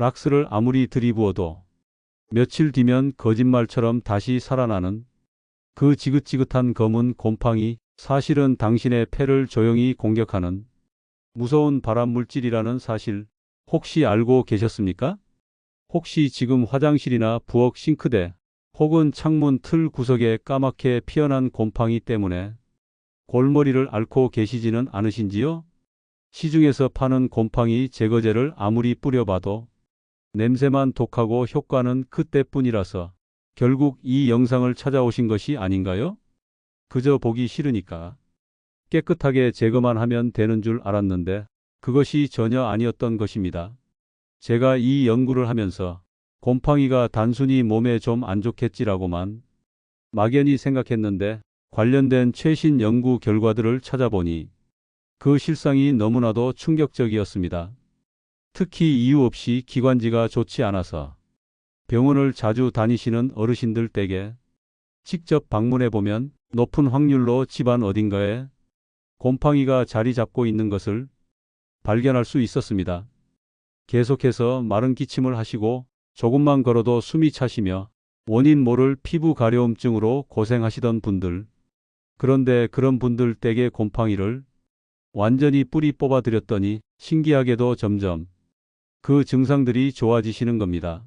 락스를 아무리 들이부어도 며칠 뒤면 거짓말처럼 다시 살아나는 그 지긋지긋한 검은 곰팡이 사실은 당신의 폐를 조용히 공격하는 무서운 발암 물질이라는 사실 혹시 알고 계셨습니까? 혹시 지금 화장실이나 부엌 싱크대 혹은 창문 틀 구석에 까맣게 피어난 곰팡이 때문에 골머리를 앓고 계시지는 않으신지요? 시중에서 파는 곰팡이 제거제를 아무리 뿌려봐도 냄새만 독하고 효과는 그때뿐이라서 결국 이 영상을 찾아오신 것이 아닌가요? 그저 보기 싫으니까. 깨끗하게 제거만 하면 되는 줄 알았는데 그것이 전혀 아니었던 것입니다. 제가 이 연구를 하면서 곰팡이가 단순히 몸에 좀 안 좋겠지라고만 막연히 생각했는데 관련된 최신 연구 결과들을 찾아보니 그 실상이 너무나도 충격적이었습니다. 특히 이유 없이 기관지가 좋지 않아서 병원을 자주 다니시는 어르신들 댁에 직접 방문해 보면 높은 확률로 집안 어딘가에 곰팡이가 자리 잡고 있는 것을 발견할 수 있었습니다. 계속해서 마른 기침을 하시고 조금만 걸어도 숨이 차시며 원인 모를 피부 가려움증으로 고생하시던 분들. 그런데 그런 분들 댁의 곰팡이를 완전히 뿌리 뽑아드렸더니 신기하게도 점점 그 증상들이 좋아지시는 겁니다.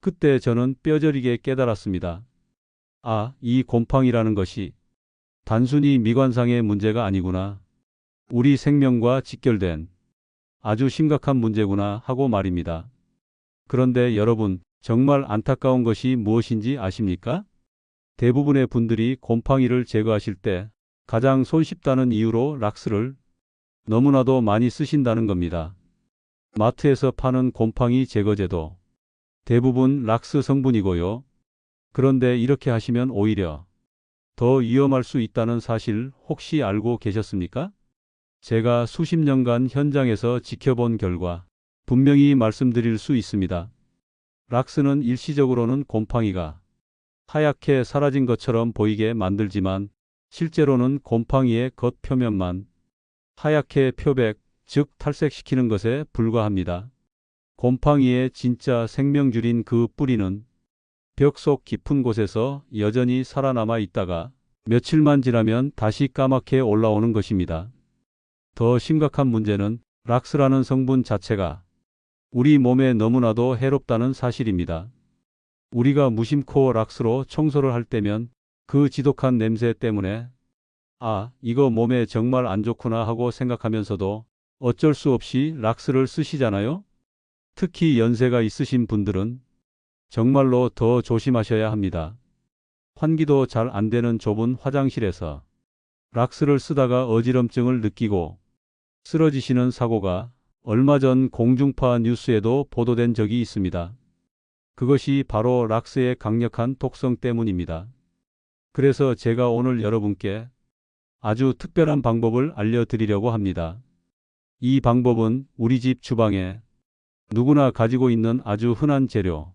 그때 저는 뼈저리게 깨달았습니다. 아, 이 곰팡이라는 것이 단순히 미관상의 문제가 아니구나. 우리 생명과 직결된 아주 심각한 문제구나 하고 말입니다. 그런데 여러분, 정말 안타까운 것이 무엇인지 아십니까? 대부분의 분들이 곰팡이를 제거하실 때 가장 손쉽다는 이유로 락스를 너무나도 많이 쓰신다는 겁니다. 마트에서 파는 곰팡이 제거제도 대부분 락스 성분이고요. 그런데 이렇게 하시면 오히려 더 위험할 수 있다는 사실 혹시 알고 계셨습니까? 제가 수십 년간 현장에서 지켜본 결과 분명히 말씀드릴 수 있습니다. 락스는 일시적으로는 곰팡이가 하얗게 사라진 것처럼 보이게 만들지만 실제로는 곰팡이의 겉표면만 하얗게 표백, 즉 탈색시키는 것에 불과합니다. 곰팡이의 진짜 생명줄인 그 뿌리는 벽 속 깊은 곳에서 여전히 살아남아 있다가 며칠만 지나면 다시 까맣게 올라오는 것입니다. 더 심각한 문제는 락스라는 성분 자체가 우리 몸에 너무나도 해롭다는 사실입니다. 우리가 무심코 락스로 청소를 할 때면 그 지독한 냄새 때문에 아, 이거 몸에 정말 안 좋구나 하고 생각하면서도 어쩔 수 없이 락스를 쓰시잖아요? 특히 연세가 있으신 분들은 정말로 더 조심하셔야 합니다. 환기도 잘 안 되는 좁은 화장실에서 락스를 쓰다가 어지럼증을 느끼고 쓰러지시는 사고가 얼마 전 공중파 뉴스에도 보도된 적이 있습니다. 그것이 바로 락스의 강력한 독성 때문입니다. 그래서 제가 오늘 여러분께 아주 특별한 방법을 알려드리려고 합니다. 이 방법은 우리 집 주방에 누구나 가지고 있는 아주 흔한 재료,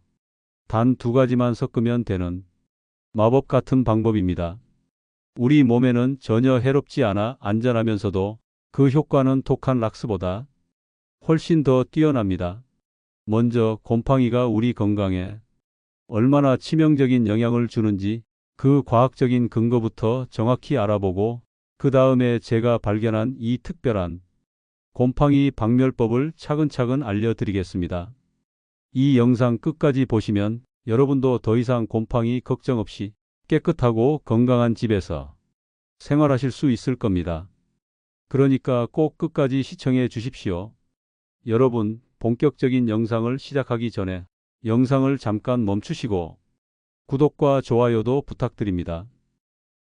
단 두 가지만 섞으면 되는 마법 같은 방법입니다. 우리 몸에는 전혀 해롭지 않아 안전하면서도 그 효과는 독한 락스보다 훨씬 더 뛰어납니다. 먼저 곰팡이가 우리 건강에 얼마나 치명적인 영향을 주는지 그 과학적인 근거부터 정확히 알아보고 그 다음에 제가 발견한 이 특별한 곰팡이 박멸법을 차근차근 알려드리겠습니다. 이 영상 끝까지 보시면 여러분도 더 이상 곰팡이 걱정 없이 깨끗하고 건강한 집에서 생활하실 수 있을 겁니다. 그러니까 꼭 끝까지 시청해 주십시오. 여러분, 본격적인 영상을 시작하기 전에 영상을 잠깐 멈추시고 구독과 좋아요도 부탁드립니다.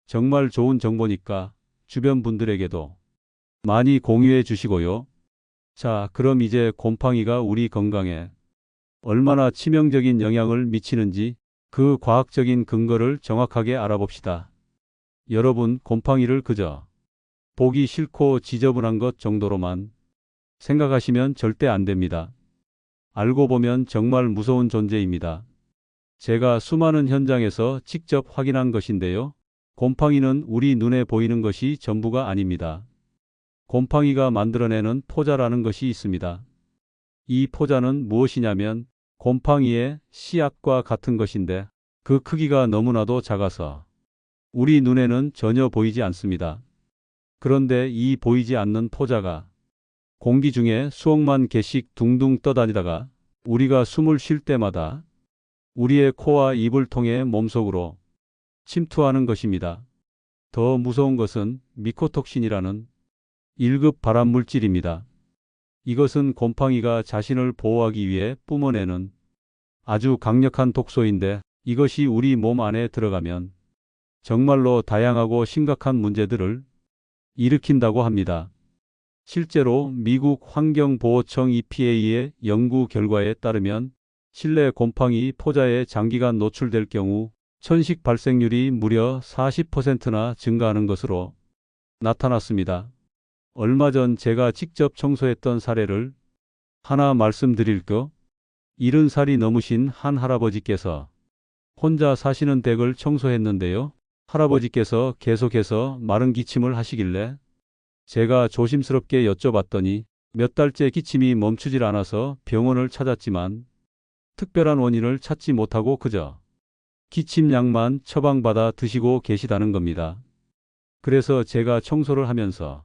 정말 좋은 정보니까 주변 분들에게도 많이 공유해 주시고요. 자, 그럼 이제 곰팡이가 우리 건강에 얼마나 치명적인 영향을 미치는지 그 과학적인 근거를 정확하게 알아봅시다. 여러분, 곰팡이를 그저 보기 싫고 지저분한 것 정도로만 생각하시면 절대 안 됩니다. 알고 보면 정말 무서운 존재입니다. 제가 수많은 현장에서 직접 확인한 것인데요. 곰팡이는 우리 눈에 보이는 것이 전부가 아닙니다. 곰팡이가 만들어내는 포자라는 것이 있습니다. 이 포자는 무엇이냐면 곰팡이의 씨앗과 같은 것인데 그 크기가 너무나도 작아서 우리 눈에는 전혀 보이지 않습니다. 그런데 이 보이지 않는 포자가 공기 중에 수억만 개씩 둥둥 떠다니다가 우리가 숨을 쉴 때마다 우리의 코와 입을 통해 몸속으로 침투하는 것입니다. 더 무서운 것은 미코톡신이라는 1급 발암 물질입니다. 이것은 곰팡이가 자신을 보호하기 위해 뿜어내는 아주 강력한 독소인데 이것이 우리 몸 안에 들어가면 정말로 다양하고 심각한 문제들을 일으킨다고 합니다. 실제로 미국 환경보호청 EPA의 연구 결과에 따르면 실내 곰팡이 포자에 장기간 노출될 경우 천식 발생률이 무려 40%나 증가하는 것으로 나타났습니다. 얼마 전 제가 직접 청소했던 사례를 하나 말씀드릴까? 70살이 넘으신 한 할아버지께서 혼자 사시는 댁을 청소했는데요. 할아버지께서 계속해서 마른 기침을 하시길래 제가 조심스럽게 여쭤봤더니 몇 달째 기침이 멈추질 않아서 병원을 찾았지만 특별한 원인을 찾지 못하고 그저 기침약만 처방받아 드시고 계시다는 겁니다. 그래서 제가 청소를 하면서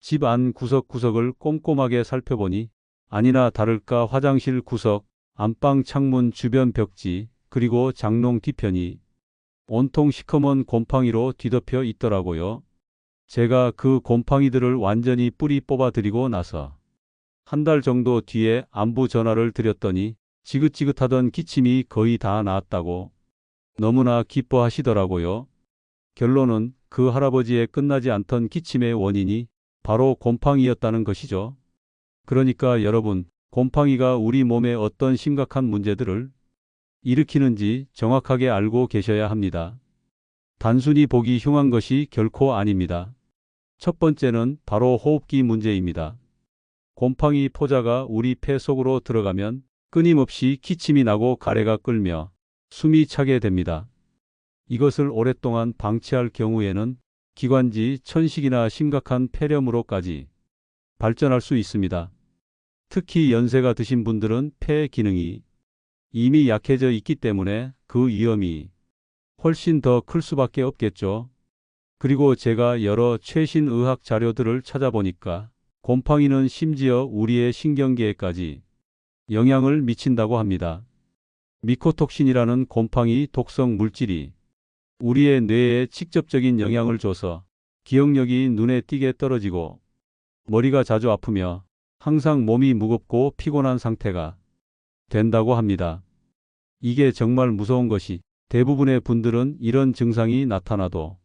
집 안 구석구석을 꼼꼼하게 살펴보니 아니나 다를까 화장실 구석, 안방 창문 주변 벽지, 그리고 장롱 뒤편이 온통 시커먼 곰팡이로 뒤덮여 있더라고요. 제가 그 곰팡이들을 완전히 뿌리 뽑아드리고 나서 한 달 정도 뒤에 안부 전화를 드렸더니 지긋지긋하던 기침이 거의 다 나았다고 너무나 기뻐하시더라고요. 결론은 그 할아버지의 끝나지 않던 기침의 원인이 바로 곰팡이였다는 것이죠. 그러니까 여러분, 곰팡이가 우리 몸에 어떤 심각한 문제들을 일으키는지 정확하게 알고 계셔야 합니다. 단순히 보기 흉한 것이 결코 아닙니다. 첫 번째는 바로 호흡기 문제입니다. 곰팡이 포자가 우리 폐 속으로 들어가면 끊임없이 기침이 나고 가래가 끓며 숨이 차게 됩니다. 이것을 오랫동안 방치할 경우에는 기관지 천식이나 심각한 폐렴으로까지 발전할 수 있습니다. 특히 연세가 드신 분들은 폐 기능이 이미 약해져 있기 때문에 그 위험이 훨씬 더 클 수밖에 없겠죠. 그리고 제가 여러 최신 의학 자료들을 찾아보니까 곰팡이는 심지어 우리의 신경계에까지 영향을 미친다고 합니다. 미코톡신이라는 곰팡이 독성 물질이 우리의 뇌에 직접적인 영향을 줘서 기억력이 눈에 띄게 떨어지고 머리가 자주 아프며 항상 몸이 무겁고 피곤한 상태가 된다고 합니다. 이게 정말 무서운 것이 대부분의 분들은 이런 증상이 나타나도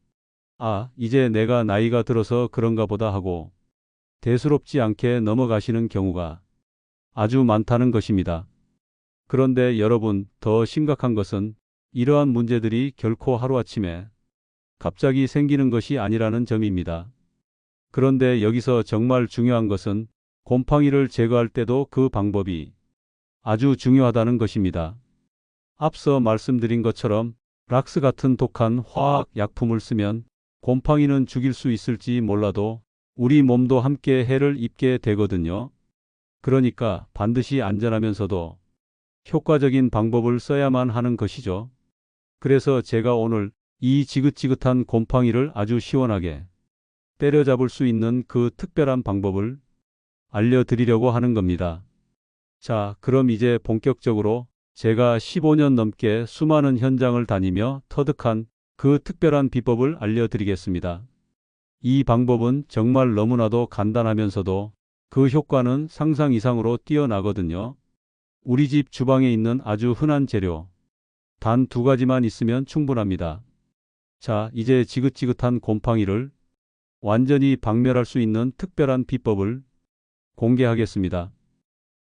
아, 이제 내가 나이가 들어서 그런가 보다 하고 대수롭지 않게 넘어가시는 경우가 아주 많다는 것입니다. 그런데 여러분, 더 심각한 것은 이러한 문제들이 결코 하루아침에 갑자기 생기는 것이 아니라는 점입니다. 그런데 여기서 정말 중요한 것은 곰팡이를 제거할 때도 그 방법이 아주 중요하다는 것입니다. 앞서 말씀드린 것처럼 락스 같은 독한 화학 약품을 쓰면 곰팡이는 죽일 수 있을지 몰라도 우리 몸도 함께 해를 입게 되거든요. 그러니까 반드시 안전하면서도 효과적인 방법을 써야만 하는 것이죠. 그래서 제가 오늘 이 지긋지긋한 곰팡이를 아주 시원하게 때려잡을 수 있는 그 특별한 방법을 알려드리려고 하는 겁니다. 자, 그럼 이제 본격적으로 제가 15년 넘게 수많은 현장을 다니며 터득한 그 특별한 비법을 알려드리겠습니다. 이 방법은 정말 너무나도 간단하면서도 그 효과는 상상 이상으로 뛰어나거든요. 우리 집 주방에 있는 아주 흔한 재료. 단 두 가지만 있으면 충분합니다. 자, 이제 지긋지긋한 곰팡이를 완전히 박멸할 수 있는 특별한 비법을 공개하겠습니다.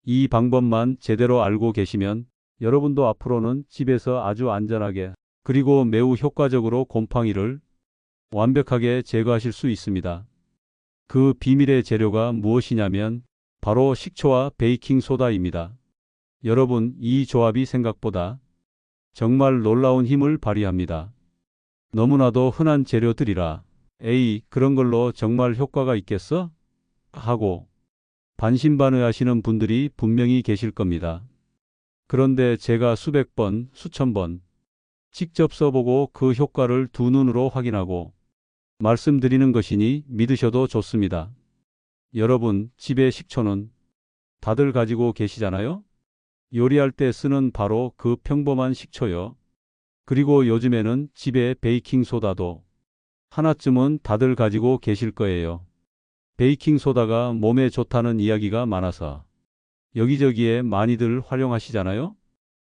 이 방법만 제대로 알고 계시면 여러분도 앞으로는 집에서 아주 안전하게 그리고 매우 효과적으로 곰팡이를 완벽하게 제거하실 수 있습니다. 그 비밀의 재료가 무엇이냐면 바로 식초와 베이킹 소다입니다. 여러분, 이 조합이 생각보다 정말 놀라운 힘을 발휘합니다. 너무나도 흔한 재료들이라 에이, 그런 걸로 정말 효과가 있겠어? 하고 반신반의하시는 분들이 분명히 계실 겁니다. 그런데 제가 수백 번, 수천 번 직접 써보고 그 효과를 두 눈으로 확인하고 말씀드리는 것이니 믿으셔도 좋습니다. 여러분, 집에 식초는 다들 가지고 계시잖아요? 요리할 때 쓰는 바로 그 평범한 식초요. 그리고 요즘에는 집에 베이킹소다도 하나쯤은 다들 가지고 계실 거예요. 베이킹소다가 몸에 좋다는 이야기가 많아서 여기저기에 많이들 활용하시잖아요?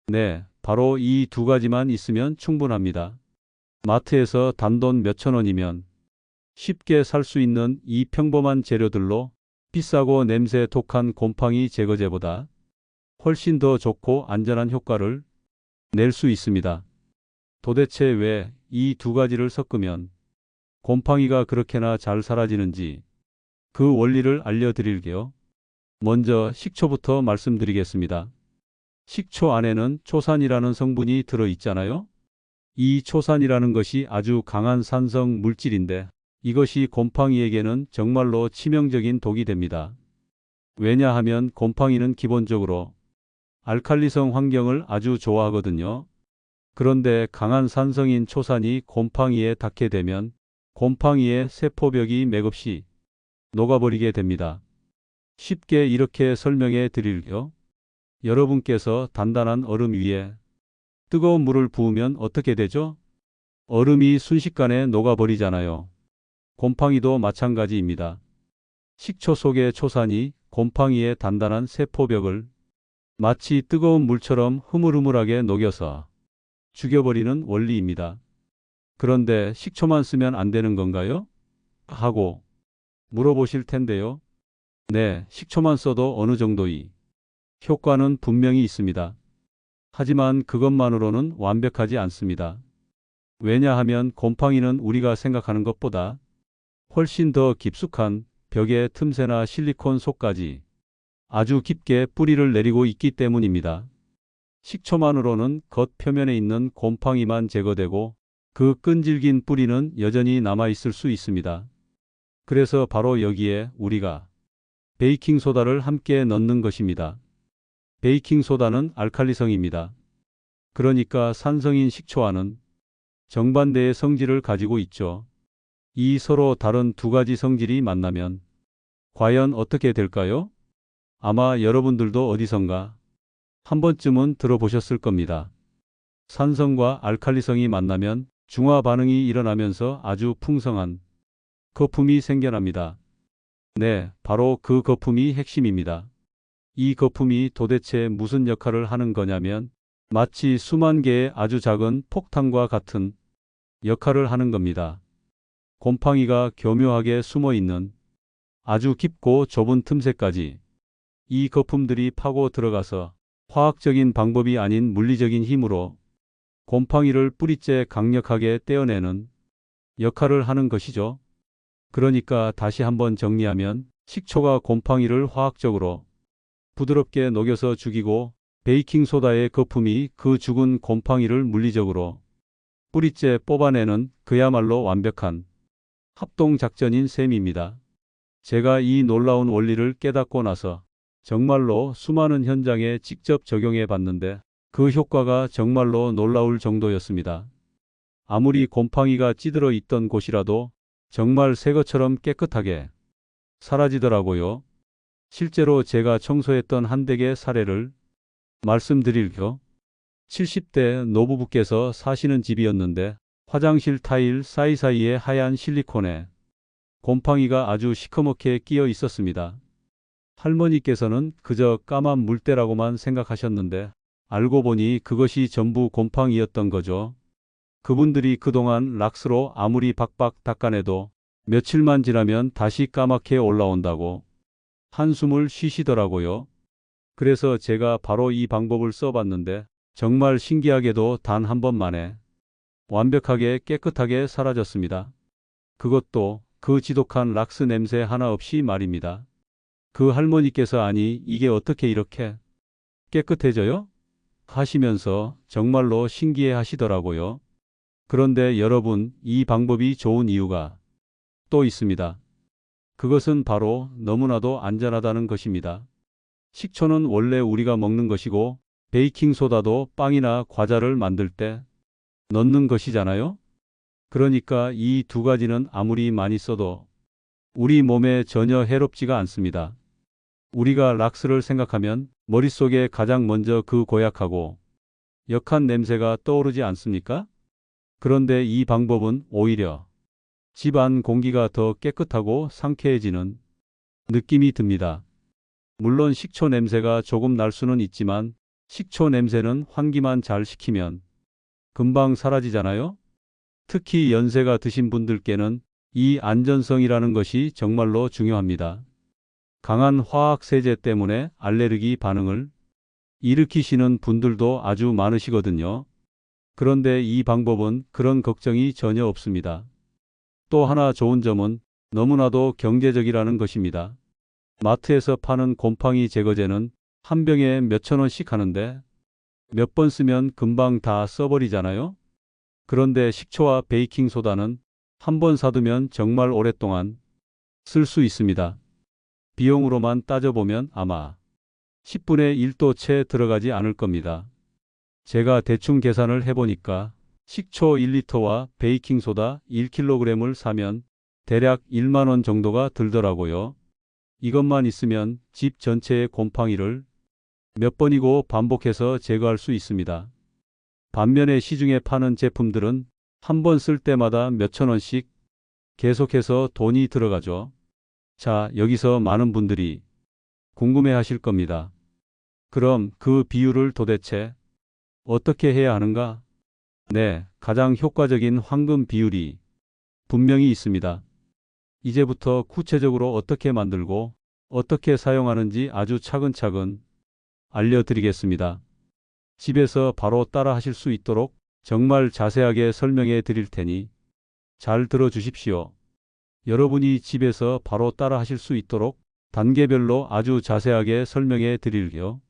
네, 바로 이 두 가지만 있으면 충분합니다. 마트에서 단돈 몇천 원이면 쉽게 살 수 있는 이 평범한 재료들로 비싸고 냄새 독한 곰팡이 제거제보다 훨씬 더 좋고 안전한 효과를 낼 수 있습니다. 도대체 왜 이 두 가지를 섞으면 곰팡이가 그렇게나 잘 사라지는지 그 원리를 알려드릴게요. 먼저 식초부터 말씀드리겠습니다. 식초 안에는 초산이라는 성분이 들어 있잖아요. 이 초산이라는 것이 아주 강한 산성 물질인데 이것이 곰팡이에게는 정말로 치명적인 독이 됩니다. 왜냐하면 곰팡이는 기본적으로 알칼리성 환경을 아주 좋아하거든요. 그런데 강한 산성인 초산이 곰팡이에 닿게 되면 곰팡이의 세포벽이 맥없이 녹아버리게 됩니다. 쉽게 이렇게 설명해 드릴게요. 여러분께서 단단한 얼음 위에 뜨거운 물을 부으면 어떻게 되죠? 얼음이 순식간에 녹아버리잖아요. 곰팡이도 마찬가지입니다. 식초 속의 초산이 곰팡이의 단단한 세포벽을 마치 뜨거운 물처럼 흐물흐물하게 녹여서 죽여버리는 원리입니다. 그런데 식초만 쓰면 안 되는 건가요? 하고 물어보실 텐데요. 네, 식초만 써도 어느 정도의 효과는 분명히 있습니다. 하지만 그것만으로는 완벽하지 않습니다. 왜냐하면 곰팡이는 우리가 생각하는 것보다 훨씬 더 깊숙한 벽의 틈새나 실리콘 속까지 아주 깊게 뿌리를 내리고 있기 때문입니다. 식초만으로는 겉 표면에 있는 곰팡이만 제거되고 그 끈질긴 뿌리는 여전히 남아 있을 수 있습니다. 그래서 바로 여기에 우리가 베이킹소다를 함께 넣는 것입니다. 베이킹소다는 알칼리성입니다. 그러니까 산성인 식초와는 정반대의 성질을 가지고 있죠. 이 서로 다른 두 가지 성질이 만나면 과연 어떻게 될까요? 아마 여러분들도 어디선가 한 번쯤은 들어보셨을 겁니다. 산성과 알칼리성이 만나면 중화 반응이 일어나면서 아주 풍성한 거품이 생겨납니다. 네, 바로 그 거품이 핵심입니다. 이 거품이 도대체 무슨 역할을 하는 거냐면 마치 수만 개의 아주 작은 폭탄과 같은 역할을 하는 겁니다. 곰팡이가 교묘하게 숨어 있는 아주 깊고 좁은 틈새까지 이 거품들이 파고 들어가서 화학적인 방법이 아닌 물리적인 힘으로 곰팡이를 뿌리째 강력하게 떼어내는 역할을 하는 것이죠. 그러니까 다시 한번 정리하면 식초가 곰팡이를 화학적으로 부드럽게 녹여서 죽이고 베이킹소다의 거품이 그 죽은 곰팡이를 물리적으로 뿌리째 뽑아내는 그야말로 완벽한 합동작전인 셈입니다. 제가 이 놀라운 원리를 깨닫고 나서 정말로 수많은 현장에 직접 적용해 봤는데 그 효과가 정말로 놀라울 정도였습니다. 아무리 곰팡이가 찌들어 있던 곳이라도 정말 새 것처럼 깨끗하게 사라지더라고요. 실제로 제가 청소했던 한 댁의 사례를 말씀드릴게요. 70대 노부부께서 사시는 집이었는데 화장실 타일 사이사이에 하얀 실리콘에 곰팡이가 아주 시커멓게 끼어 있었습니다. 할머니께서는 그저 까만 물때라고만 생각하셨는데 알고 보니 그것이 전부 곰팡이였던 거죠. 그분들이 그동안 락스로 아무리 박박 닦아내도 며칠만 지나면 다시 까맣게 올라온다고 한숨을 쉬시더라고요. 그래서 제가 바로 이 방법을 써봤는데 정말 신기하게도 단 한 번 만에 완벽하게 깨끗하게 사라졌습니다. 그것도 그 지독한 락스 냄새 하나 없이 말입니다. 그 할머니께서 아니 이게 어떻게 이렇게 깨끗해져요? 하시면서 정말로 신기해 하시더라고요. 그런데 여러분 이 방법이 좋은 이유가 또 있습니다. 그것은 바로 너무나도 안전하다는 것입니다. 식초는 원래 우리가 먹는 것이고 베이킹소다도 빵이나 과자를 만들 때 넣는 것이잖아요. 그러니까 이 두 가지는 아무리 많이 써도 우리 몸에 전혀 해롭지가 않습니다. 우리가 락스를 생각하면 머릿속에 가장 먼저 그 고약하고 역한 냄새가 떠오르지 않습니까? 그런데 이 방법은 오히려 집안 공기가 더 깨끗하고 상쾌해지는 느낌이 듭니다. 물론 식초 냄새가 조금 날 수는 있지만 식초 냄새는 환기만 잘 시키면 금방 사라지잖아요? 특히 연세가 드신 분들께는 이 안전성이라는 것이 정말로 중요합니다. 강한 화학 세제 때문에 알레르기 반응을 일으키시는 분들도 아주 많으시거든요. 그런데 이 방법은 그런 걱정이 전혀 없습니다. 또 하나 좋은 점은 너무나도 경제적이라는 것입니다. 마트에서 파는 곰팡이 제거제는 한 병에 몇천 원씩 하는데 몇 번 쓰면 금방 다 써버리잖아요? 그런데 식초와 베이킹소다는 한 번 사두면 정말 오랫동안 쓸 수 있습니다. 비용으로만 따져보면 아마 10분의 1도 채 들어가지 않을 겁니다. 제가 대충 계산을 해보니까 식초 1리터와 베이킹소다 1kg을 사면 대략 1만원 정도가 들더라고요. 이것만 있으면 집 전체의 곰팡이를 몇 번이고 반복해서 제거할 수 있습니다. 반면에 시중에 파는 제품들은 한 번 쓸 때마다 몇천 원씩 계속해서 돈이 들어가죠. 자, 여기서 많은 분들이 궁금해 하실 겁니다. 그럼 그 비율을 도대체 어떻게 해야 하는가? 네, 가장 효과적인 황금 비율이 분명히 있습니다. 이제부터 구체적으로 어떻게 만들고 어떻게 사용하는지 아주 차근차근 알려드리겠습니다. 집에서 바로 따라 하실 수 있도록 정말 자세하게 설명해 드릴 테니 잘 들어 주십시오. 여러분이 집에서 바로 따라 하실 수 있도록 단계별로 아주 자세하게 설명해 드릴게요.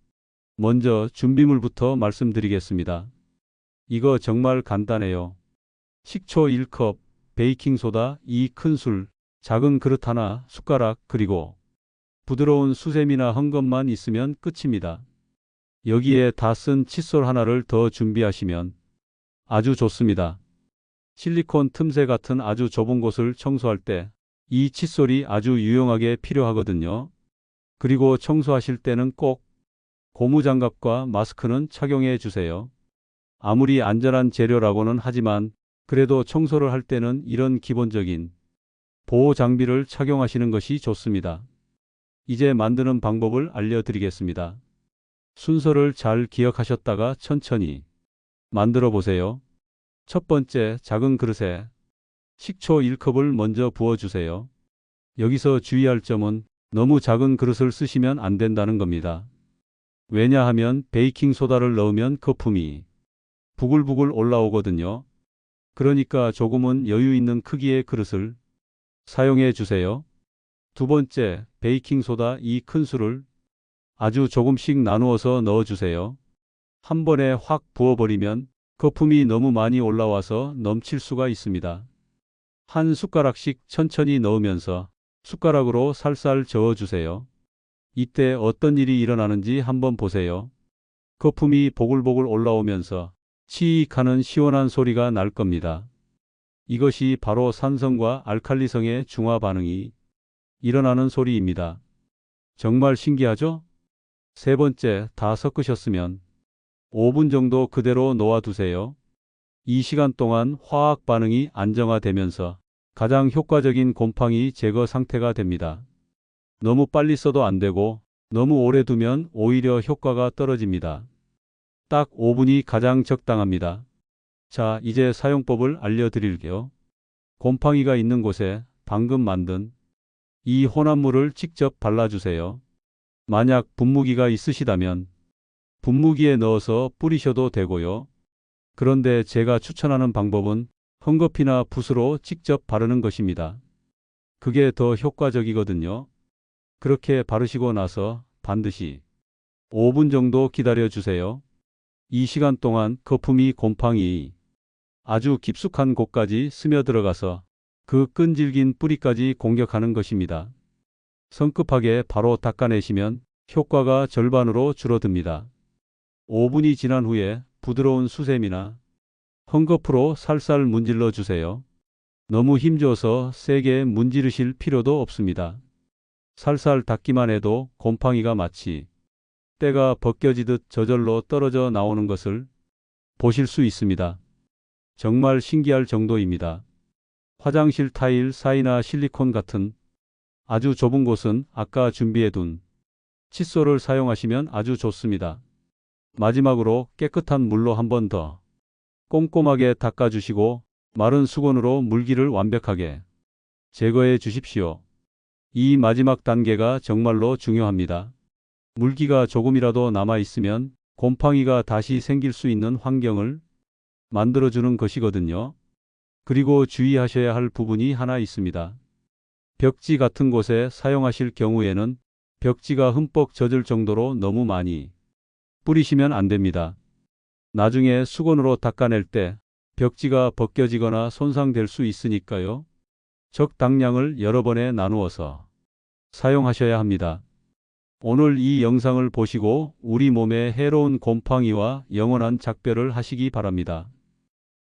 먼저 준비물부터 말씀드리겠습니다. 이거 정말 간단해요. 식초 1컵, 베이킹소다 2큰술, 작은 그릇 하나, 숟가락, 그리고 부드러운 수세미나 헝겊만 있으면 끝입니다. 여기에 다 쓴 칫솔 하나를 더 준비하시면 아주 좋습니다. 실리콘 틈새 같은 아주 좁은 곳을 청소할 때 이 칫솔이 아주 유용하게 필요하거든요. 그리고 청소하실 때는 꼭 고무장갑과 마스크는 착용해 주세요. 아무리 안전한 재료라고는 하지만 그래도 청소를 할 때는 이런 기본적인 보호 장비를 착용하시는 것이 좋습니다. 이제 만드는 방법을 알려드리겠습니다. 순서를 잘 기억하셨다가 천천히 만들어 보세요. 첫 번째 작은 그릇에 식초 1컵을 먼저 부어주세요. 여기서 주의할 점은 너무 작은 그릇을 쓰시면 안 된다는 겁니다. 왜냐하면 베이킹소다를 넣으면 거품이 부글부글 올라오거든요. 그러니까 조금은 여유 있는 크기의 그릇을 사용해 주세요. 두 번째, 베이킹소다 2큰술을 아주 조금씩 나누어서 넣어주세요. 한 번에 확 부어버리면 거품이 너무 많이 올라와서 넘칠 수가 있습니다. 한 숟가락씩 천천히 넣으면서 숟가락으로 살살 저어주세요. 이때 어떤 일이 일어나는지 한번 보세요. 거품이 보글보글 올라오면서 치익 하는 시원한 소리가 날 겁니다. 이것이 바로 산성과 알칼리성의 중화 반응이 일어나는 소리입니다. 정말 신기하죠? 세 번째, 다 섞으셨으면 5분 정도 그대로 놓아두세요. 이 시간 동안 화학 반응이 안정화되면서 가장 효과적인 곰팡이 제거 상태가 됩니다. 너무 빨리 써도 안 되고 너무 오래 두면 오히려 효과가 떨어집니다. 딱 5분이 가장 적당합니다. 자, 이제 사용법을 알려드릴게요. 곰팡이가 있는 곳에 방금 만든 이 혼합물을 직접 발라주세요. 만약 분무기가 있으시다면 분무기에 넣어서 뿌리셔도 되고요. 그런데 제가 추천하는 방법은 헝겊이나 붓으로 직접 바르는 것입니다. 그게 더 효과적이거든요. 그렇게 바르시고 나서 반드시 5분 정도 기다려 주세요. 이 시간 동안 거품이 곰팡이 아주 깊숙한 곳까지 스며들어가서 그 끈질긴 뿌리까지 공격하는 것입니다. 성급하게 바로 닦아내시면 효과가 절반으로 줄어듭니다. 5분이 지난 후에 부드러운 수세미나 헝겊으로 살살 문질러 주세요. 너무 힘줘서 세게 문지르실 필요도 없습니다. 살살 닦기만 해도 곰팡이가 마치 때가 벗겨지듯 저절로 떨어져 나오는 것을 보실 수 있습니다. 정말 신기할 정도입니다. 화장실 타일 사이나 실리콘 같은 아주 좁은 곳은 아까 준비해둔 칫솔을 사용하시면 아주 좋습니다. 마지막으로 깨끗한 물로 한 번 더 꼼꼼하게 닦아주시고 마른 수건으로 물기를 완벽하게 제거해 주십시오. 이 마지막 단계가 정말로 중요합니다. 물기가 조금이라도 남아 있으면 곰팡이가 다시 생길 수 있는 환경을 만들어주는 것이거든요. 그리고 주의하셔야 할 부분이 하나 있습니다. 벽지 같은 곳에 사용하실 경우에는 벽지가 흠뻑 젖을 정도로 너무 많이 뿌리시면 안 됩니다. 나중에 수건으로 닦아낼 때 벽지가 벗겨지거나 손상될 수 있으니까요. 적당량을 여러 번에 나누어서 사용하셔야 합니다. 오늘 이 영상을 보시고 우리 몸에 해로운 곰팡이와 영원한 작별을 하시기 바랍니다.